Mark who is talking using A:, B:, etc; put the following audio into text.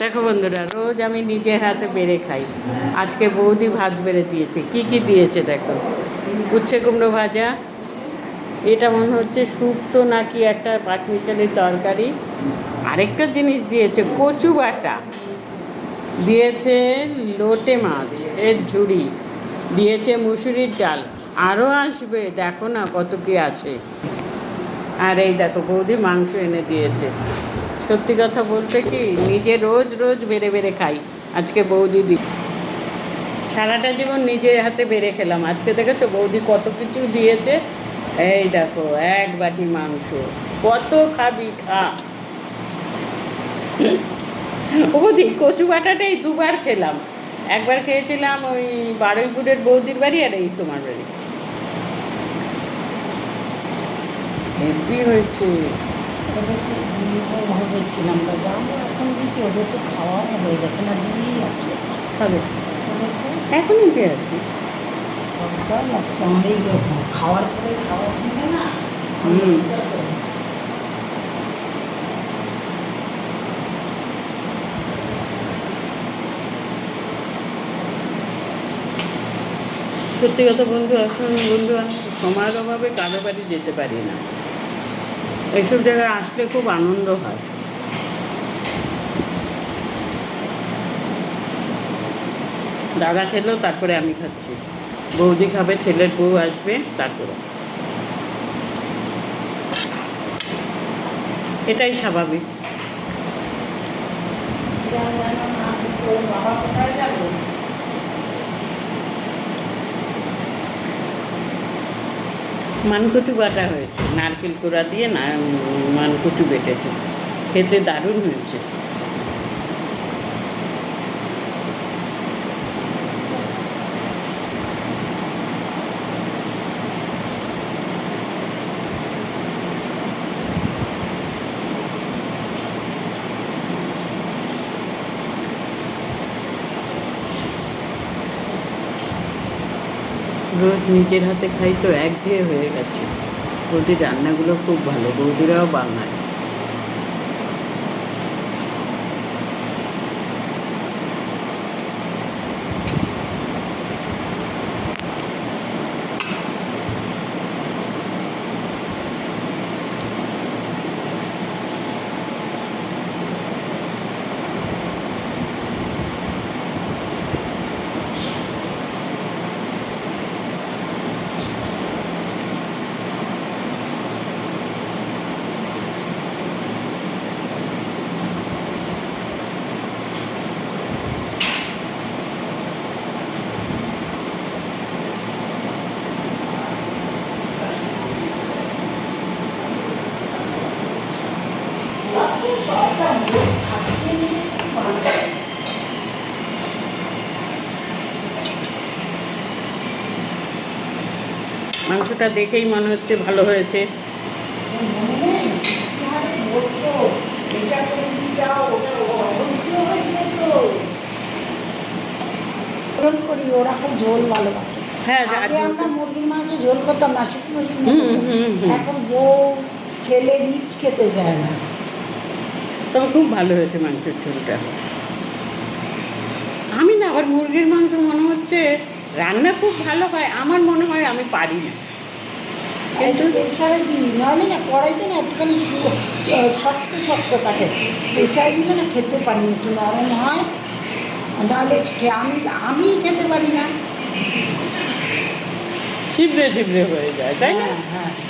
A: দেখো বন্ধুরা, রোজ আমি নিজের হাতে বেড়ে খাই। আজকে বৌদি ভাত বেড়ে দিয়েছে। কি কি দিয়েছে দেখো? উচ্ছে কুমড়ো ভাজা, এটা মনে হচ্ছে শুক্তো নাকি একটা পাঁচমিশালির তরকারি। আরেকটা জিনিস দিয়েছে, কচু বাটা। দিয়েছে লোটে মাছ, এর ঝুড়ি। দিয়েছে মুসুরির ডাল। আরও আসবে, দেখো না কত কি আছে। আর এই দেখো, বৌদি মাংস এনে দিয়েছে। সত্যি কথা বলতে কি, নিজে রোজ রোজ বেড়ে বেড়ে খাই। আজকে বৌদি দি সারাটা জীবন নিজের হাতে বেড়ে খেলাম। আজকে দেখেছ বৌদি কত কিছু দিয়েছে? এই দেখো, এক বাটি মাংস। কত খাবি খা। বৌদি, কচু বাটাটাই দুবার খেলাম। একবার খেয়েছিলাম ওই বারুইপুরের বৌদির বাড়ি আর এই তোমার বাড়ি। হয়েছে।
B: ভেবেছিলাম তো যাব এখন দিতে ওদের তো খাওয়া হয়ে গেছে না দিয়েই আছে।
A: হবে।
B: ওদের তো
A: এখনই কে আছে
B: লজ্জা লাগছে আমার এই খাওয়ার পরে খাওয়া দিবে না
A: হুম। সত্যি কথা বন্ধু এখন বন্ধু সময়ের অভাবে কারও বাড়ি যেতে পারি না। এইসব জায়গায় আসলে খুব আনন্দ হয়। দাদা খেলো, তারপরে আমি খাচ্ছি। বৌদি খাবে, ছেলের বউ আসবে, তারপরে। এটাই স্বাভাবিক।
B: বাবা কোথায় যাবে?
A: মানকচু বাটা হয়েছে। নারকেল কোড়া দিয়ে না বেটেছে। খেতে দারুণ হয়েছে। রোজ নিজের হাতে খাই তো একঘেয়ে হয়ে গেছে। বৌদির রান্নাগুলো খুব ভালো। বৌদিরাও বাঙালি। মাংসটা দেখেই মনে হচ্ছে ভালো হয়েছে।
B: ঝোল করি ওরা খুব ঝোল ভালোবাসে।
A: হ্যাঁ,
B: আগে আমরা মুরগির মাংস ঝোল করতাম না শুকনো শুকনো। এখন বউ ছেলে রিচ খেতে চায় না।
A: তবে খুব ভালো হয়েছে মাংসের ঝোলটা। আমি না আবার মুরগির মাংস মনে হচ্ছে রান্না খুব ভালো হয় আমার মনে হয় আমি পারি না।
B: একটু প্রেশারে দিই নাহলে না কড়াইতে না একটুখানি শক্ত শক্ত থাকে প্রেশারে দিলে না খেতে পারি না, একটু নরম হয়। নাহলে আমি আমি খেতে পারি না।
A: ছিবড়ে ছিবড়ে হয়ে যায় তাই না?
B: হ্যাঁ হ্যাঁ।